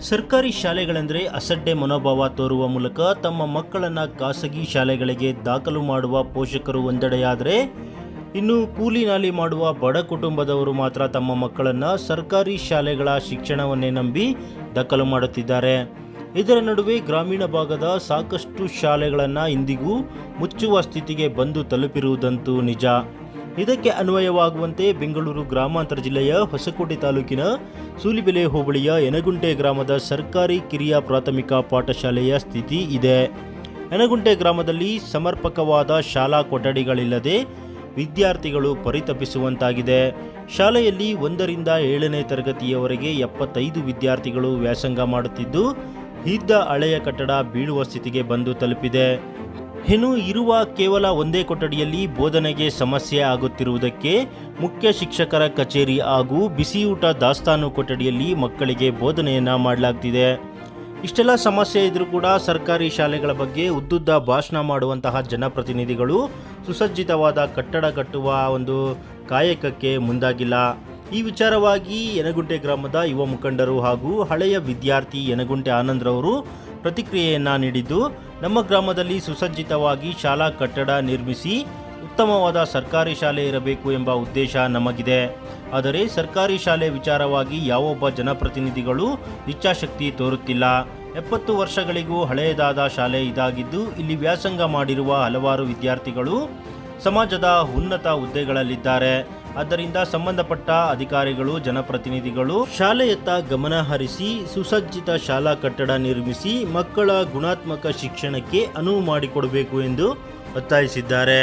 ಸರ್ಕಾರಿ ಶಾಲೆಗಳೆಂದರೆ ಅಸಡ್ಡೆ ಮನೋಭಾವ ತೋರುವ ಮೂಲಕ ತಮ್ಮ ಮಕ್ಕಳನ್ನು ಖಾಸಗಿ ಶಾಲೆಗಳಿಗೆ ದಾಖಲು ಮಾಡುವ ಪೋಷಕರು ಒಂದೆಡೆಯಾದರೆ, ಇನ್ನು ಕೂಲಿ ನಾಲಿ ಮಾಡುವ ಬಡ ಕುಟುಂಬದವರು ಮಾತ್ರ ತಮ್ಮ ಮಕ್ಕಳನ್ನು ಸರ್ಕಾರಿ ಶಾಲೆಗಳ ಶಿಕ್ಷಣವನ್ನೇ ನಂಬಿ ದಾಖಲು ಮಾಡುತ್ತಿದ್ದಾರೆ. ಇದರ ನಡುವೆ ಗ್ರಾಮೀಣ ಭಾಗದ ಸಾಕಷ್ಟು ಶಾಲೆಗಳನ್ನು ಇಂದಿಗೂ ಮುಚ್ಚುವ ಸ್ಥಿತಿಗೆ ಬಂದು ತಲುಪಿರುವುದಂತೂ ನಿಜ. ಇದಕ್ಕೆ ಅನ್ವಯವಾಗುವಂತೆ ಬೆಂಗಳೂರು ಗ್ರಾಮಾಂತರ ಜಿಲ್ಲೆಯ ಹೊಸಕೋಟೆ ತಾಲೂಕಿನ ಸೂಲಿಬೆಲೆ ಹೋಬಳಿಯ ಯನಗುಂಟೆ ಗ್ರಾಮದ ಸರ್ಕಾರಿ ಕಿರಿಯ ಪ್ರಾಥಮಿಕ ಪಾಠಶಾಲೆಯ ಸ್ಥಿತಿ ಇದೆ. ಯನಗುಂಟೆ ಗ್ರಾಮದಲ್ಲಿ ಸಮರ್ಪಕವಾದ ಶಾಲಾ ಕೊಠಡಿಗಳಿಲ್ಲದೆ ವಿದ್ಯಾರ್ಥಿಗಳು ಪರಿತಪಿಸುವಂತಾಗಿದೆ. ಶಾಲೆಯಲ್ಲಿ ಒಂದರಿಂದ ಏಳನೇ ತರಗತಿಯವರೆಗೆ ಎಪ್ಪತ್ತೈದು ವಿದ್ಯಾರ್ಥಿಗಳು ವ್ಯಾಸಂಗ ಮಾಡುತ್ತಿದ್ದು ಇದ್ದ ಹಳೆಯ ಕಟ್ಟಡ ಬೀಳುವ ಸ್ಥಿತಿಗೆ ಬಂದು ತಲುಪಿದೆ. ಇನ್ನು ಇರುವ ಕೇವಲ ಒಂದೇ ಕೊಠಡಿಯಲ್ಲಿ ಬೋಧನೆಗೆ ಸಮಸ್ಯೆ ಆಗುತ್ತಿರುವುದಕ್ಕೆ ಮುಖ್ಯ ಶಿಕ್ಷಕರ ಕಚೇರಿ ಹಾಗೂ ಬಿಸಿಯೂಟ ದಾಸ್ತಾನು ಕೊಠಡಿಯಲ್ಲಿ ಮಕ್ಕಳಿಗೆ ಬೋಧನೆಯನ್ನು ಮಾಡಲಾಗ್ತಿದೆ. ಇಷ್ಟೆಲ್ಲ ಸಮಸ್ಯೆ ಇದ್ರೂ ಕೂಡ ಸರ್ಕಾರಿ ಶಾಲೆಗಳ ಬಗ್ಗೆ ಉದ್ದುದ್ದ ಭಾಷಣ ಮಾಡುವಂತಹ ಜನಪ್ರತಿನಿಧಿಗಳು ಸುಸಜ್ಜಿತವಾದ ಕಟ್ಟಡ ಕಟ್ಟುವ ಒಂದು ಕಾಯಕಕ್ಕೆ ಮುಂದಾಗಿಲ್ಲ. ಈ ವಿಚಾರವಾಗಿ ಯನಗುಂಟೆ ಗ್ರಾಮದ ಯುವ ಮುಖಂಡರು ಹಾಗೂ ಹಳೆಯ ವಿದ್ಯಾರ್ಥಿ ಯನಗುಂಟೆ ಆನಂದ್ರವರು ಪ್ರತಿಕ್ರಿಯೆಯನ್ನ ನೀಡಿದ್ದು ನಮ್ಮ ಗ್ರಾಮದಲ್ಲಿ ಸುಸಜ್ಜಿತವಾಗಿ ಶಾಲಾ ಕಟ್ಟಡ ನಿರ್ಮಿಸಿ ಉತ್ತಮವಾದ ಸರ್ಕಾರಿ ಶಾಲೆ ಇರಬೇಕು ಎಂಬ ಉದ್ದೇಶ ನಮಗಿದೆ. ಆದರೆ ಸರ್ಕಾರಿ ಶಾಲೆ ವಿಚಾರವಾಗಿ ಯಾವೊಬ್ಬ ಜನಪ್ರತಿನಿಧಿಗಳು ಇಚ್ಛಾಶಕ್ತಿ ತೋರುತ್ತಿಲ್ಲ. ಎಪ್ಪತ್ತು ವರ್ಷಗಳಿಗೂ ಹಳೆಯದಾದ ಶಾಲೆ ಇದಾಗಿದ್ದು, ಇಲ್ಲಿ ವ್ಯಾಸಂಗ ಮಾಡಿರುವ ಹಲವಾರು ವಿದ್ಯಾರ್ಥಿಗಳು ಸಮಾಜದ ಉನ್ನತ ಹುದ್ದೆಗಳಲ್ಲಿದ್ದಾರೆ. ಆದ್ದರಿಂದ ಸಂಬಂಧಪಟ್ಟ ಅಧಿಕಾರಿಗಳು, ಜನಪ್ರತಿನಿಧಿಗಳು ಶಾಲೆಯತ್ತ ಗಮನ ಹರಿಸಿ ಸುಸಜ್ಜಿತ ಶಾಲಾ ಕಟ್ಟಡ ನಿರ್ಮಿಸಿ ಮಕ್ಕಳ ಗುಣಾತ್ಮಕ ಶಿಕ್ಷಣಕ್ಕೆ ಅನುವು ಮಾಡಿಕೊಡಬೇಕು ಎಂದು ಒತ್ತಾಯಿಸಿದ್ದಾರೆ.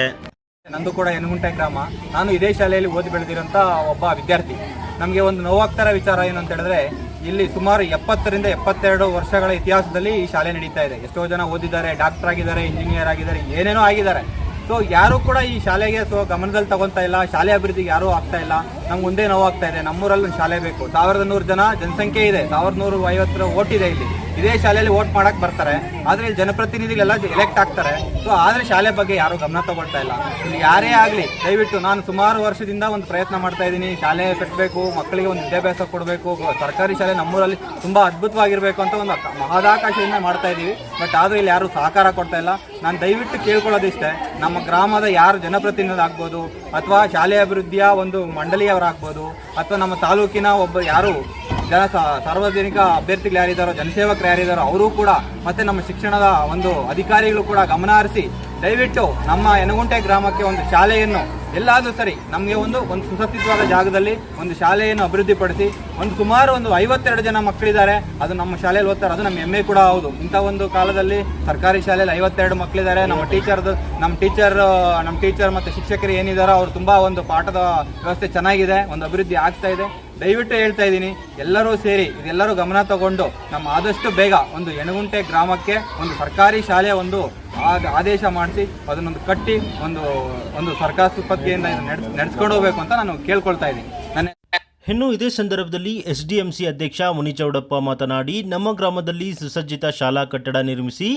ನಂದು ಕೂಡ ಯನಗುಂಟೆ ಗ್ರಾಮ. ನಾನು ಇದೇ ಶಾಲೆಯಲ್ಲಿ ಓದಿ ಬೆಳೆದಿರೋಂಥ ಒಬ್ಬ ವಿದ್ಯಾರ್ಥಿ. ನಮಗೆ ಒಂದು ನೋವಾಗ್ತಾರ ವಿಚಾರ ಏನು ಅಂತ ಹೇಳಿದ್ರೆ, ಇಲ್ಲಿ ಸುಮಾರು ಎಪ್ಪತ್ತರಿಂದ ಎಪ್ಪತ್ತೆರಡು ವರ್ಷಗಳ ಇತಿಹಾಸದಲ್ಲಿ ಈ ಶಾಲೆ ನಡೀತಾ ಇದೆ. ಎಷ್ಟೋ ಜನ ಓದಿದ್ದಾರೆ ಡಾಕ್ಟರ್ ಆಗಿದ್ದಾರೆ ಇಂಜಿನಿಯರ್ ಆಗಿದ್ದಾರೆ, ಏನೇನೋ ಆಗಿದ್ದಾರೆ. ಸೊ ಯಾರು ಕೂಡ ಈ ಶಾಲೆಗೆ ಸೊ ಗಮನದಲ್ಲಿ ತಗೊಂತಾ ಇಲ್ಲ. ಶಾಲೆ ಅಭಿವೃದ್ಧಿಗೆ ಯಾರೂ ಆಗ್ತಾ ಇಲ್ಲ. ನಮ್ಗೆ ಒಂದೇ ಆಗ್ತಾ ಇದೆ. ನಮ್ಮೂರಲ್ಲಿ ಒಂದು ಶಾಲೆ ಬೇಕು. ಸಾವಿರದ ನೂರು ಜನ ಜನಸಂಖ್ಯೆ ಇದೆ. ಸಾವಿರದ ನೂರು ಐವತ್ತರ ಓಟ್ ಇದೆ ಇಲ್ಲಿ. ಇದೇ ಶಾಲೆಯಲ್ಲಿ ಓಟ್ ಮಾಡಕ್ ಬರ್ತಾರೆ. ಆದ್ರೆ ಇಲ್ಲಿ ಜನಪ್ರತಿನಿಧಿಗಳೆಲ್ಲ ಎಲೆಕ್ಟ್ ಆಗ್ತಾರೆ. ಸೊ ಆದ್ರೆ ಶಾಲೆ ಬಗ್ಗೆ ಯಾರು ಗಮನ ತಗೊಳ್ತಾ ಇಲ್ಲ. ಇಲ್ಲಿ ಯಾರೇ ಆಗ್ಲಿ, ದಯವಿಟ್ಟು ನಾನು ಸುಮಾರು ವರ್ಷದಿಂದ ಒಂದು ಪ್ರಯತ್ನ ಮಾಡ್ತಾ ಇದ್ದೀನಿ. ಶಾಲೆ ಕಟ್ಟಬೇಕು ಮಕ್ಕಳಿಗೆ ಒಂದು ವಿದ್ಯಾಭ್ಯಾಸ ಕೊಡಬೇಕು. ಸರ್ಕಾರಿ ಶಾಲೆ ನಮ್ಮೂರಲ್ಲಿ ತುಂಬಾ ಅದ್ಭುತವಾಗಿರಬೇಕು ಅಂತ ಒಂದು ಮಹದಾಕಾಶದಿಂದ ಮಾಡ್ತಾ ಇದೀವಿ ಬಟ್ ಆದರೂ ಇಲ್ಲಿ ಯಾರು ಸಹಕಾರ ಕೊಡ್ತಾ ಇಲ್ಲ. ನಾನು ದಯವಿಟ್ಟು ಕೇಳ್ಕೊಳ್ಳೋದಿಷ್ಟೇ, ನಮ್ಮ ಗ್ರಾಮದ ಯಾರು ಜನಪ್ರತಿನಿಧಿ ಆಗ್ಬೋದು ಅಥವಾ ಶಾಲೆ ಅಭಿವೃದ್ಧಿಯ ಒಂದು ಮಂಡಳಿಯವರಾಗ್ಬೋದು, ಅಥವಾ ನಮ್ಮ ತಾಲೂಕಿನ ಒಬ್ಬ ಯಾರು ಜನ ಸಾರ್ವಜನಿಕ ಅಭ್ಯರ್ಥಿಗಳು ಯಾರಿದ್ದಾರೋ ಜನಸೇವಕರು ಯಾರಿದ್ದಾರೋ ಅವರು ಕೂಡ ಮತ್ತೆ ನಮ್ಮ ಶಿಕ್ಷಣದ ಒಂದು ಅಧಿಕಾರಿಗಳು ಕೂಡ ಗಮನ ಹರಿಸಿ, ದಯವಿಟ್ಟು ನಮ್ಮ ಯನಗುಂಟೆ ಗ್ರಾಮಕ್ಕೆ ಒಂದು ಶಾಲೆಯನ್ನು, ಎಲ್ಲಾದರೂ ಸರಿ ನಮಗೆ ಒಂದು ಒಂದು ಸುಸಜ್ಜಿತವಾದ ಜಾಗದಲ್ಲಿ ಒಂದು ಶಾಲೆಯನ್ನು ಅಭಿವೃದ್ಧಿಪಡಿಸಿ, ಒಂದು ಸುಮಾರು ಒಂದು ಐವತ್ತೆರಡು ಜನ ಮಕ್ಕಳಿದ್ದಾರೆ, ಅದು ನಮ್ಮ ಶಾಲೆಯಲ್ಲಿ ಓದ್ತಾರೆ, ಅದು ನಮ್ಮ ಹೆಮ್ಮೆ ಕೂಡ ಹೌದು. ಇಂಥ ಒಂದು ಕಾಲದಲ್ಲಿ ಸರ್ಕಾರಿ ಶಾಲೆಯಲ್ಲಿ ಐವತ್ತೆರಡು ಮಕ್ಕಳಿದ್ದಾರೆ, ನಮ್ಮ ಟೀಚರ್ದು ನಮ್ಮ ಟೀಚರ್ ನಮ್ಮ ಟೀಚರ್ ಮತ್ತು ಶಿಕ್ಷಕರು ಏನಿದ್ದಾರೋ ಅವರು ತುಂಬ ಒಂದು ಪಾಠದ ವ್ಯವಸ್ಥೆ ಚೆನ್ನಾಗಿದೆ, ಒಂದು ಅಭಿವೃದ್ಧಿ ಆಗ್ತಾ ಇದೆ. ದಯವಿಟ್ಟು ಹೇಳ್ತಾ ಇದ್ದೀನಿ, ಎಲ್ಲರೂ ಸೇರಿ ಇದೆಲ್ಲರೂ ಗಮನ ತಗೊಂಡು ನಮ್ಮ ಆದಷ್ಟು ಬೇಗ ಒಂದು ಎಣಗುಂಟೆ ಗ್ರಾಮಕ್ಕೆ ಒಂದು ಸರ್ಕಾರಿ ಶಾಲೆ ಒಂದು ಆದ- ಆದೇಶ ಮಾಡಿಸಿ ಅದನ್ನೊಂದು ಕಟ್ಟಿ ಒಂದು ಒಂದು ಸರ್ಕಾರ ಸುಪ್ಪತ್ತಿಗೆಯಿಂದ ನಡೆಸ್ಕೊಂಡು ಹೋಗ್ಬೇಕು ಅಂತ ನಾನು ಕೇಳ್ಕೊಳ್ತಾ ಇದ್ದೀನಿ. ನನ್ನ ಇನ್ನು ಇದೇ ಸಂದರ್ಭದಲ್ಲಿ ಎಸ್ಡಿಎಂಸಿ ಅಧ್ಯಕ್ಷ ಮುನಿಚೌಡಪ್ಪ ಮಾತನಾಡಿ, ನಮ್ಮ ಗ್ರಾಮದಲ್ಲಿ ಸುಸಜ್ಜಿತ ಶಾಲಾ ಕಟ್ಟಡ ನಿರ್ಮಿಸಿ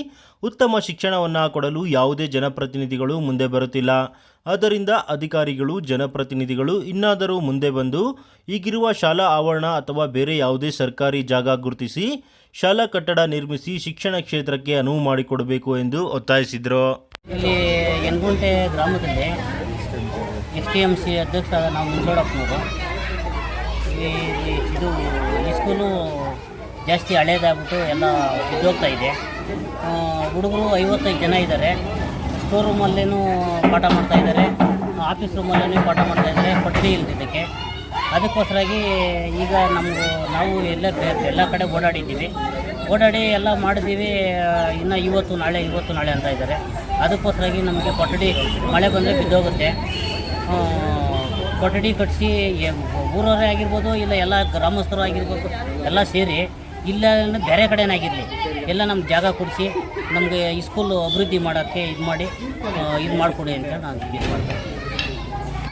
ಉತ್ತಮ ಶಿಕ್ಷಣವನ್ನು ಕೊಡಲು ಯಾವುದೇ ಜನಪ್ರತಿನಿಧಿಗಳು ಮುಂದೆ ಬರುತ್ತಿಲ್ಲ. ಆದ್ದರಿಂದ ಅಧಿಕಾರಿಗಳು, ಜನಪ್ರತಿನಿಧಿಗಳು ಇನ್ನಾದರೂ ಮುಂದೆ ಬಂದು ಈಗಿರುವ ಶಾಲಾ ಆವರಣ ಅಥವಾ ಬೇರೆ ಯಾವುದೇ ಸರ್ಕಾರಿ ಜಾಗ ಗುರುತಿಸಿ ಶಾಲಾ ಕಟ್ಟಡ ನಿರ್ಮಿಸಿ ಶಿಕ್ಷಣ ಕ್ಷೇತ್ರಕ್ಕೆ ಅನುವು ಮಾಡಿಕೊಡಬೇಕು ಎಂದು ಒತ್ತಾಯಿಸಿದರು. ಇಲ್ಲಿ ಎನ್ಗುಂಟೆ ಗ್ರಾಮದಲ್ಲಿ ಎಸ್ ಟಿ ಎಂ ಸಿ ಅಧ್ಯಕ್ಷ ನಾವು ಮುಂಚೋಡಪ್ಪನವರು ಇದು ಈ ಸ್ಕೂಲು ಜಾಸ್ತಿ ಹಳೇದಾಗ್ಬಿಟ್ಟು ಎಲ್ಲ ಬಿದ್ದೋಗ್ತಾ ಇದೆ. ಹುಡುಗರು ಐವತ್ತೈದು ಜನ ಇದ್ದಾರೆ. ಸ್ಟೋರ್ ರೂಮಲ್ಲೇನೂ ಪಾಠ ಮಾಡ್ತಾ ಇದ್ದಾರೆ. ಆಫೀಸ್ ರೂಮಲ್ಲೇ ಪಾಠ ಮಾಡ್ತಾ ಇದ್ದಾರೆ. ಕೊಠಡಿ ಇಲ್ದಿದ್ದಕ್ಕೆ ಅದಕ್ಕೋಸ್ಕರಾಗಿ ಈಗ ನಮಗೂ ನಾವು ಎಲ್ಲ ಎಲ್ಲ ಕಡೆ ಓಡಾಡಿದ್ದೀವಿ. ಓಡಾಡಿ ಎಲ್ಲ ಮಾಡಿದ್ದೀವಿ. ಇನ್ನು ಇವತ್ತು ನಾಳೆ ಇವತ್ತು ನಾಳೆ ಅಂತ ಇದ್ದಾರೆ. ಅದಕ್ಕೋಸ್ಕರಾಗಿ ನಮಗೆ ಕೊಠಡಿ ಮಳೆ ಬಂದರೆ ಬಿದ್ದೋಗುತ್ತೆ. ಕೊಠಡಿ ಕಟ್ಟಿಸಿ ಊರವರೇ ಆಗಿರ್ಬೋದು, ಇಲ್ಲ ಎಲ್ಲ ಗ್ರಾಮಸ್ಥರು ಆಗಿರ್ಬೋದು, ಎಲ್ಲ ಸೇರಿ ಇಲ್ಲ ಬೇರೆ ಕಡೆನಾಗಿರಲಿ ಎಲ್ಲ ನಮ್ಮ ಜಾಗ ಕೊಡಿಸಿ, ನಮಗೆ ಈ ಸ್ಕೂಲು ಅಭಿವೃದ್ಧಿ ಮಾಡೋಕ್ಕೆ ಇದು ಮಾಡಿ ಇದು ಮಾಡಿಕೊಡಿ ಅಂತ ನಾನು ಇದು ಮಾಡ್ತೀನಿ